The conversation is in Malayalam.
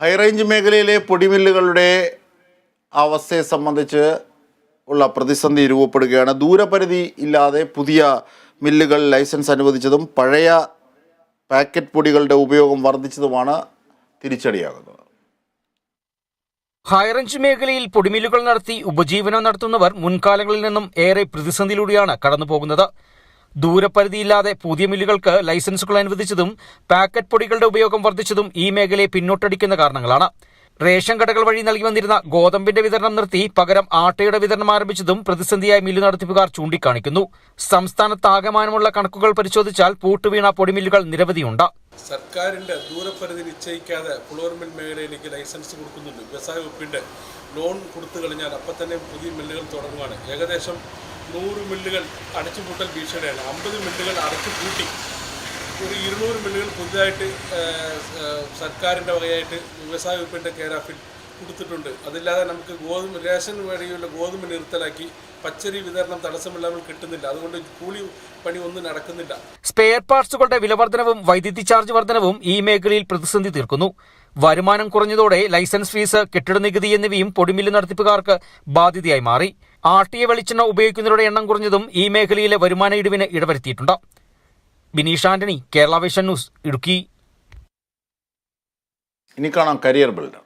ഹൈറേഞ്ച് മേഖലയിലെ പൊടിമില്ലുകളുടെ അവസ്ഥയെ സംബന്ധിച്ച് ഉള്ള പ്രതിസന്ധി രൂപപ്പെടുകയാണ്. ദൂരപരിധി ഇല്ലാതെ പുതിയ മില്ലുകൾ ലൈസൻസ് അനുവദിച്ചതും പഴയ പാക്കറ്റ് പൊടികളുടെ ഉപയോഗം വർദ്ധിച്ചതുമാണ് തിരിച്ചടിയാകുന്നത്. ഹൈറേഞ്ച് മേഖലയിൽ പൊടിമില്ലുകൾ നടത്തി ഉപജീവനം നടത്തുന്നവർ മുൻകാലങ്ങളിൽ നിന്നും ഏറെ പ്രതിസന്ധിയിലൂടെയാണ് കടന്നുപോകുന്നത്. ദൂരപരിധിയില്ലാതെ പുതിയ മില്ലുകൾക്ക് ലൈസൻസുകൾ അനുവദിച്ചതും പാക്കറ്റ് പൊടികളുടെ ഉപയോഗം വർദ്ധിച്ചതും ഈ മേഖലയെ പിന്നോട്ടടിക്കുന്ന കാരണങ്ങളാണ്. റേഷൻ കടകൾ വഴി നൽകി വന്നിരുന്ന ഗോതമ്പിന്റെ വിതരണം നിർത്തി പകരം ആട്ടയുടെ വിതരണം ആരംഭിച്ചതും പ്രതിസന്ധിയായി മില്ല് നടത്തിപ്പുകാർ ചൂണ്ടിക്കാണിക്കുന്നു. സംസ്ഥാനത്താകമാനമുള്ള കണക്കുകൾ പരിശോധിച്ചാൽ പൂട്ടുവീണ പൊടിമില്ലുകൾ നിരവധിയുണ്ട്. സർക്കാരിന്റെ ദൂരപരിധി നിശ്ചയിക്കാതെ ഫ്ലോർ മിൽ മേഖലയിലേക്ക് ലൈസൻസ് കൊടുക്കുന്നുണ്ട്. വ്യവസായ വകുപ്പിന്റെ ലോൺ കൊടുത്തു കഴിഞ്ഞാൽ അപ്പം തന്നെ പുതിയ മില്ലുകൾ തുടങ്ങുകയാണ് ഏകദേശം നൂറ് മില്ലുകൾ അടച്ചുപൂട്ടൽ ഭീഷണിയാണ്. അമ്പത് മില്ലുകൾ അടച്ചു പൂട്ടി ഒരു ഇരുന്നൂറ് മില്ലുകൾ പുതുതായിട്ട് സർക്കാരിന്റെ വകയായിട്ട് വ്യവസായ വകുപ്പിന്റെ കേരാഫിൽ കൊടുത്തിട്ടുണ്ട്. അതില്ലാതെ നമുക്ക് ഗോതമ്പ് റേഷൻ വഴിയുള്ള ഗോതമ്പ് നിർത്തലാക്കി പച്ചരി വിതരണം തടസ്സമില്ലാതെ കിട്ടുന്നില്ല. അതുകൊണ്ട് കൂലി പണി ഒന്നും നടക്കുന്നില്ല. സ്പെയർ പാർട്സുകളുടെ വിലവർദ്ധനവും വൈദ്യുതി ചാർജ് വർധനവും ഈ മേഖലയിൽ പ്രതിസന്ധി തീർക്കുന്നു. വരുമാനം കുറഞ്ഞതോടെ ലൈസൻസ് ഫീസ് കെട്ടിട നികുതി എന്നിവയും പൊടിമില്ല് നടത്തിപ്പുകാർക്ക് ബാധ്യതയായി മാറി. ആട്ടിയ വെളിച്ചെണ്ണ ഉപയോഗിക്കുന്നവരുടെ എണ്ണം കുറഞ്ഞതും ഈ മേഖലയിലെ വരുമാന ഇടിവിന് ഇടവരുത്തിയിട്ടുണ്ട്. Bineesh Antony Kerala Vision News Idukki. ഇനി കാണാം കരിയർ ബിൽഡർ